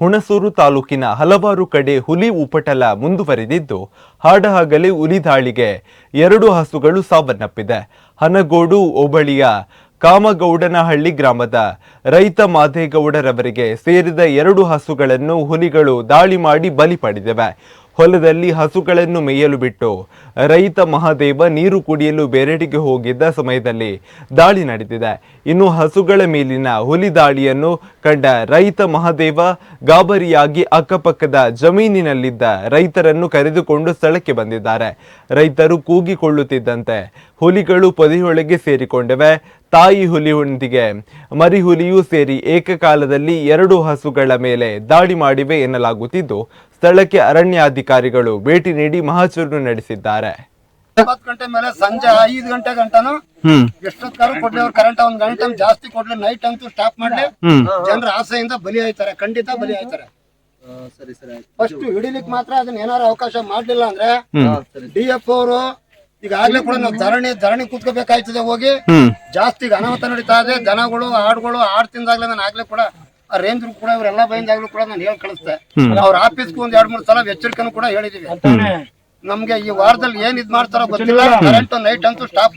ಹುಣಸೂರು ತಾಲೂಕಿನ ಹಲವಾರು ಕಡೆ ಹುಲಿ ಉಪಟಲ ಮುಂದುವರೆದಿದ್ದು, ಹಾಡಹಗಲಿ ಹುಲಿ ದಾಳಿಗೆ ಎರಡು ಹಸುಗಳು ಸಾವನ್ನಪ್ಪಿದೆ. ಹನಗೋಡು ಹೋಬಳಿಯ ಕಾಮಗೌಡನಹಳ್ಳಿ ಗ್ರಾಮದ ರೈತ ಮಾದೇಗೌಡರವರಿಗೆ ಸೇರಿದ ಎರಡು ಹಸುಗಳನ್ನು ಹುಲಿಗಳು ದಾಳಿ ಮಾಡಿ ಬಲಿ ಪಡೆದಿವೆ. ಹೊಲದಲ್ಲಿ ಹಸುಗಳನ್ನು ಮೇಯಲು ಬಿಟ್ಟು ರೈತ ಮಹಾದೇವ ನೀರು ಕುಡಿಯಲು ಬೇರೆಡೆಗೆ ಹೋಗಿದ್ದ ಸಮಯದಲ್ಲಿ ದಾಳಿ ನಡೆದಿದೆ ಇನ್ನು ಹಸುಗಳ ಮೇಲಿನ ಹುಲಿ ದಾಳಿಯನ್ನು ಕಂಡ ರೈತ ಮಹಾದೇವ ಗಾಬರಿಯಾಗಿ ಅಕ್ಕಪಕ್ಕದ ಜಮೀನಿನಲ್ಲಿದ್ದ ರೈತರನ್ನು ಕರೆದುಕೊಂಡು ಸ್ಥಳಕ್ಕೆ ಬಂದಿದ್ದಾರೆ. ರೈತರು ಕೂಗಿಕೊಳ್ಳುತ್ತಿದ್ದಂತೆ ಹುಲಿಗಳು ಪೊದೆಯೊಳಗೆ ಸೇರಿಕೊಂಡಿವೆ. ತಾಯಿ ಹುಲಿಯೊಂದಿಗೆ ಮರಿ ಹುಲಿಯೂ ಸೇರಿ ಏಕಕಾಲದಲ್ಲಿ ಎರಡು ಹಸುಗಳ ಮೇಲೆ ದಾಳಿ ಮಾಡಿವೆ ಎನ್ನಲಾಗುತ್ತಿದ್ದು ಸ್ಥಳಕ್ಕೆ ಅರಣ್ಯಾಧಿಕಾರಿಗಳು ಭೇಟಿ ನೀಡಿ ಮಹಾಚೂರು ನಡೆಸಿದ್ದಾರೆ. ಒಂಬತ್ತು ಗಂಟೆ ಮೇಲೆ ಸಂಜೆ ಐದು ಗಂಟೆ ಗಂಟನು ಎಷ್ಟೊತ್ತಾರು ಕೊಡ್ಲಿ ಅವ್ರು ಕರೆಂಟ್ ಒಂದ್ ಗಂಟೆ ಜಾಸ್ತಿ ಕೊಡ್ಲಿ ನೈಟ್ ಅಂತೂ ಸ್ಟಾಪ್ ಮಾಡ್ಲಿ. ಜನರ ಆಸೆಯಿಂದ ಬಲಿ ಆಯ್ತಾರೆ ಖಂಡಿತ ಬಲಿ ಆಯ್ತಾರೆ ಸರಿ ಸರಿ ಫಸ್ಟ್ ಹಿಡಿಲಿಕ್ ಮಾತ್ರ ಅದನ್ನ ಏನಾರು ಅವಕಾಶ ಮಾಡ್ಲಿಲ್ಲ ಅಂದ್ರೆ ಡಿ ಎಫ್ ಅವರು ಈಗಾಗ್ಲೇ ಕೂಡ ನಾವು ಧರಣಿ ಧರಣಿ ಕೂತ್ಕೋಬೇಕಾಯ್ತದೆ ಹೋಗಿ. ಜಾಸ್ತಿ ಈಗ ಅನಾಹುತ ನಡೀತಾ ಇದೆ. ದನಗಳು ಆಡುಗಳು ಆಡ್ ತಿಂದಾಗ್ಲೇ ನಾನು ಆಗ್ಲೇ ಕೂಡ ಆ ರೇಂಜ್ ಕೂಡ ಇವರೆಲ್ಲ ಬಂದಾಗ್ಲೂ ಕೂಡ ನಾನು ಹೇಳಿ ಕಳಿಸ್ತೆ. ಅವ್ರ ಆಫೀಸ್ಗೂ ಒಂದ್ ಎರಡ್ ಮೂರ್ ಸಲ ಎಚ್ಚರಿಕೆನೂ ಕೂಡ ಹೇಳಿದೀವಿ. ನಮ್ಗೆ ಈ ವಾರದಲ್ಲಿ ಏನ್ ಇದ್ ಮಾಡ್ತಾರೋ ಗೊತ್ತಿಲ್ಲ. ಕರೆಂಟ್ ನೈಟ್ ಅಂತೂ ಸ್ಟಾಪ್